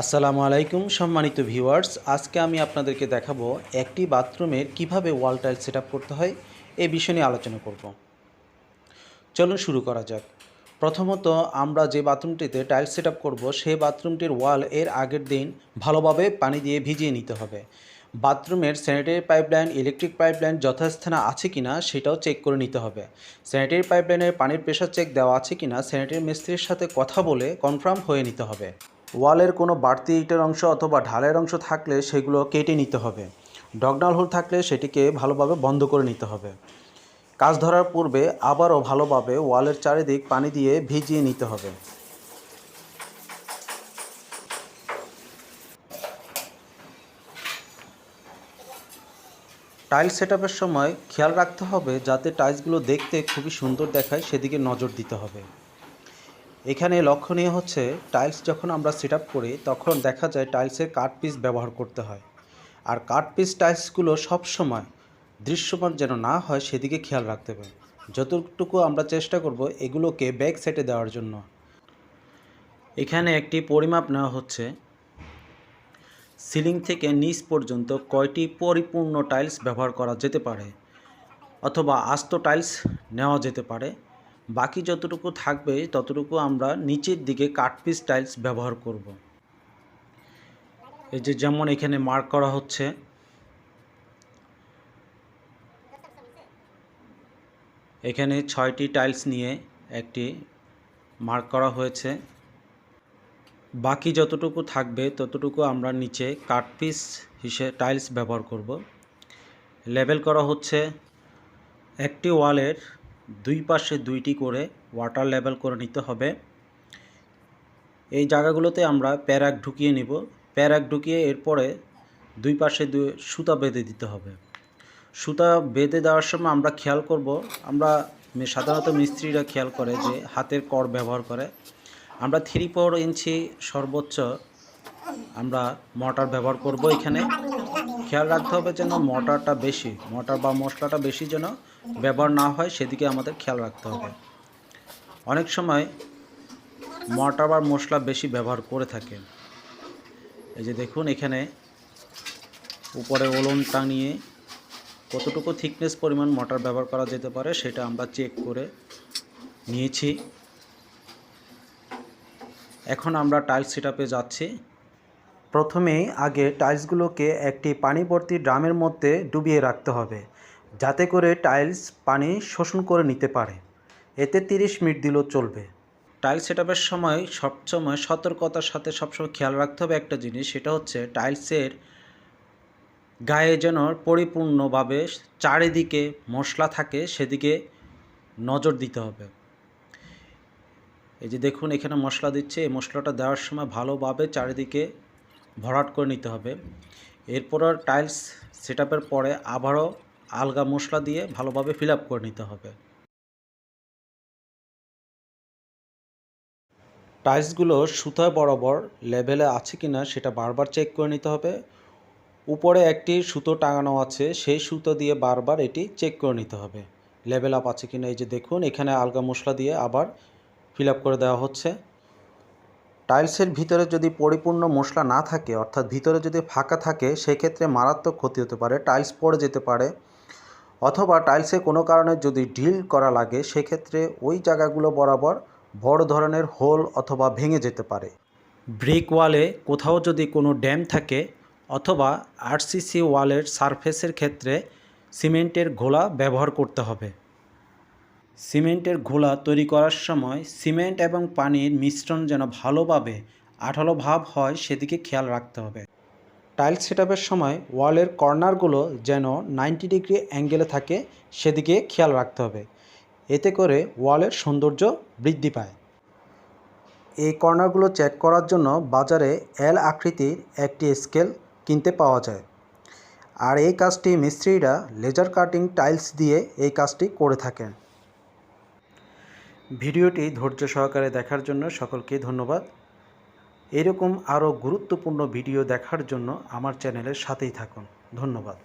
আসসালামু আলাইকুম সম্মানিত ভিউয়ার্স। আজকে আমি আপনাদেরকে দেখাবো একটি বাথরুমের কীভাবে ওয়াল টাইল সেট করতে হয় এই বিষয় নিয়ে আলোচনা করব। চলুন শুরু করা যাক। প্রথমত আমরা যে বাথরুমটিতে টাইল সেট আপ করব সেই বাথরুমটির ওয়াল এর আগের দিন ভালোভাবে পানি দিয়ে ভিজিয়ে নিতে হবে। বাথরুমের স্যানিটারি পাইপলাইন, ইলেকট্রিক পাইপলাইন যথাস্থানে আছে কিনা সেটাও চেক করে নিতে হবে। স্যানিটারি পাইপলাইনের পানির প্রেশার চেক দেওয়া আছে কিনা স্যানিটারি মিস্ত্রির সাথে কথা বলে কনফার্ম হয়ে নিতে হবে। ওয়ালের কোনো বাড়তি ইটের অংশ অথবা ঢালের অংশ থাকলে সেগুলো কেটে নিতে হবে। ডগনাল হোল থাকলে সেটিকে ভালোভাবে বন্ধ করে নিতে হবে। কাজ ধরার পূর্বে আবারও ভালোভাবে ওয়ালের চারিদিক পানি দিয়ে ভিজিয়ে নিতে হবে। টাইল সেট সময় খেয়াল রাখতে হবে যাতে টাইলসগুলো দেখতে খুবই সুন্দর দেখায়, সেদিকে নজর দিতে হবে। এখানে লক্ষণীয় হচ্ছে টাইলস যখন আমরা সেট করি, তখন দেখা যায় টাইলসের কাঠ পিস ব্যবহার করতে হয়। আর কাঠ পিস টাইলসগুলো সবসময় দৃশ্যমান যেন না হয়, সেদিকে খেয়াল রাখতে হবে। যতটুকু আমরা চেষ্টা করব এগুলোকে ব্যাক সেটে দেওয়ার জন্য। এখানে একটি পরিমাপ নেওয়া হচ্ছে। সিলিং থেকে নিচ পর্যন্ত কয়টি পরিপূর্ণ টাইলস ব্যবহার করা যেতে পারে? অথবা আস্ত টাইলস নেওয়া যেতে পারে? বাকি যতটুকু থাকবে, ততটুকু আমরা নিচের দিকে কাটপিস টাইলস ব্যবহার করব। এই যে যেমন এখানে মার্ক করা হচ্ছে। এখানে ছয়টি টাইলস নিয়ে একটি মার্ক করা হয়েছে। বাকি যতটুকু থাকবে, ততটুকু আমরা নিচে কাটপিস হিসেবে টাইলস ব্যবহার করব। লেবেল করা হচ্ছে একটি ওয়ালের দুই পাশে দুইটি করে ওয়াটার লেভেল করে নিতে হবে। এই জায়গাগুলোতে আমরা প্যারাক ঢুকিয়ে নিব। প্যারাক ঢুকিয়ে এরপরে দুই পাশে দুই সুতা বেঁধে দিতে হবে। সুতা বেঁধে দেওয়ার সময় আমরা খেয়াল করব, আমরা সাধারণত মিস্ত্রিরা খেয়াল করে যে হাতের কর ব্যবহার করে। আমরা থ্রি ফোর ইঞ্চি সর্বোচ্চ আমরা মোটর ব্যবহার করব এখানে। খেয়াল রাখতে হবে যেন মোটরটা বেশি, মোটর বা মশলাটা বেশি যেন ব্যবহার না হয়, সেদিকে আমাদের খেয়াল রাখতে হবে। অনেক সময় মোটর বা মশলা বেশি ব্যবহার করে থাকে। এই যে দেখুন, এখানে উপরে ওলন টানিয়ে কতটুকু থিকনেস পরিমাণ মোটর ব্যবহার করা যেতে পারে, সেটা আমরা চেক করে নিয়েছি। এখন আমরা টাইলস সেটআপে যাচ্ছি। প্রথমে আগে টাইলসগুলোকে একটি পানি ভর্তি ড্রামের মধ্যে ডুবিয়ে রাখতে হবে, যাতে করে টাইলস পানি শোষণ করে নিতে পারে। এতে তিরিশ মিনিট দিলেও চলবে। টাইলস সেটআপের সময় সবসময় সতর্কতার সাথে সবসময় খেয়াল রাখতে হবে একটা জিনিস, সেটা হচ্ছে টাইলসের গায়ে যেন পরিপূর্ণভাবে চারিদিকে মশলা থাকে, সেদিকে নজর দিতে হবে। এই যে দেখুন, এখানে মশলা দিচ্ছে। এই মশলাটা দেওয়ার সময় ভালোভাবে চারিদিকে ভরাট করে নিতে হবে। এরপর টাইলস সেট পরে আবারও আলগা মশলা দিয়ে ভালোভাবে ফিল করে নিতে হবে। টাইলসগুলো সুতায় বরাবর লেভেলে আছে কিনা সেটা বারবার চেক করে নিতে হবে। উপরে একটি সুতো টাঙানো আছে, সেই সুতো দিয়ে বারবার এটি চেক করে নিতে হবে। লেভেল আপ আছে কিনা এই যে দেখুন, এখানে আলগা মশলা দিয়ে আবার ফিল করে দেওয়া হচ্ছে। টাইলসের ভিতরে যদি পরিপূর্ণ মশলা না থাকে, অর্থাৎ ভিতরে যদি ফাঁকা থাকে, সেক্ষেত্রে মারাত্মক ক্ষতি হতে পারে, টাইলস পড়ে যেতে পারে। অথবা টাইলসে কোনো কারণে যদি ডিল করা লাগে, সেক্ষেত্রে ওই জায়গাগুলো বরাবর বড় ধরনের হোল অথবা ভেঙে যেতে পারে। ব্রিক ওয়ালে কোথাও যদি কোনো ড্যাম থাকে, অথবা আরসিসি ওয়ালের সারফেসের ক্ষেত্রে সিমেন্টের ঘোলা ব্যবহার করতে হবে। সিমেন্টের ঘোলা তৈরি করার সময় সিমেন্ট এবং পানির মিশ্রণ যেন ভালোভাবে আঠালো ভাব হয়, সেদিকে খেয়াল রাখতে হবে। টাইলস সেটআপের সময় ওয়ালের কর্নারগুলো যেন নাইনটি ডিগ্রি অ্যাঙ্গেলে থাকে, সেদিকে খেয়াল রাখতে হবে। এতে করে ওয়ালের সৌন্দর্য বৃদ্ধি পায়। এই কর্নারগুলো চেক করার জন্য বাজারে এল আকৃতির একটি স্কেল কিনতে পাওয়া যায়। আর এই কাজটি মিস্ত্রিরা লেজার কাটিং টাইলস দিয়ে এই কাজটি করে থাকেন। ভিডিওটি ধৈর্য সহকারে দেখার জন্য সকলকে ধন্যবাদ। এরকম আরও গুরুত্বপূর্ণ ভিডিও দেখার জন্য আমার চ্যানেলের সাথেই থাকুন। ধন্যবাদ।